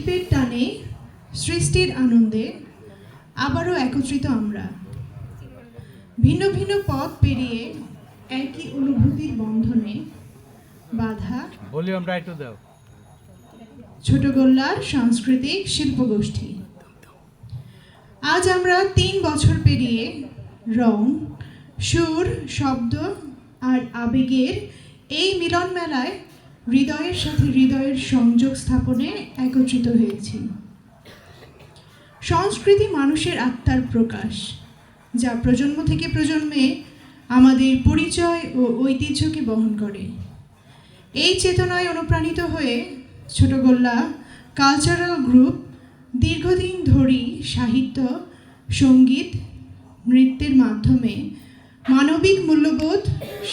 শিল্পের টানে সৃষ্টির আনন্দে আবারও একত্রিত আমরা। ভিন্ন ভিন্ন পথ পেরিয়ে একই অনুভূতির বন্ধনে বাধা। ভলিউমটা একটু দাও। ছোটগোল্লার সাংস্কৃতিক শিল্পগোষ্ঠী। আজ আমরা তিন বছর পেরিয়ে রং সুর শব্দ আর আবেগের এই মিলন মেলায় হৃদয়ের সাথে হৃদয়ের সংযোগ স্থাপনে একত্রিত হয়েছি। সংস্কৃতি মানুষের আত্মার প্রকাশ, যা প্রজন্ম থেকে প্রজন্মে আমাদের পরিচয় ও ঐতিহ্যকে বহন করে। এই চেতনায় অনুপ্রাণিত হয়ে ছোটগোল্লা কালচারাল গ্রুপ দীর্ঘদিন ধরেই সাহিত্য, সংগীত, নৃত্যের মাধ্যমে মানবিক মূল্যবোধ,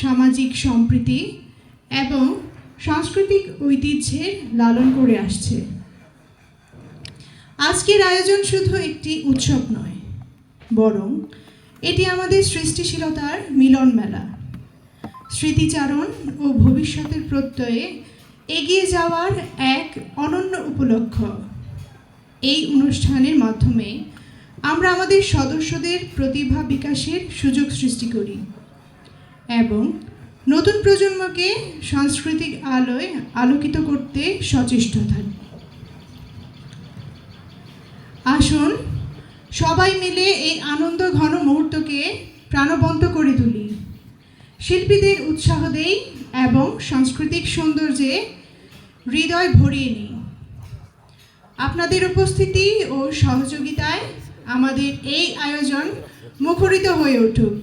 সামাজিক সম্প্রীতি এবং সাংস্কৃতিক ঐতিহ্যের লালন করে আসছে। আজকের আয়োজন শুধু একটি উৎসব নয়, বরং এটি আমাদের সৃষ্টিশীলতার মিলন মেলা। স্মৃতিচারণ ও ভবিষ্যতের প্রত্যয়ে এগিয়ে যাওয়ার এক অনন্য উপলক্ষ। এই অনুষ্ঠানের মাধ্যমে আমরা আমাদের সদস্যদের প্রতিভা বিকাশের সুযোগ সৃষ্টি করি এবং নতুন প্রজন্মকে সাংস্কৃতিক আলোয় আলোকিত করতে সচেষ্ট থাকি। আসুন সবাই মিলে এই আনন্দ ঘন মুহূর্তকে প্রাণবন্ত করে তুলি। শিল্পীদের উৎসাহ দেই এবং সাংস্কৃতিক সৌন্দর্যে হৃদয় ভরিয়ে নিই। আপনাদের উপস্থিতি ও সহযোগিতায় আমাদের এই আয়োজন মুখরিত হয়ে উঠুক।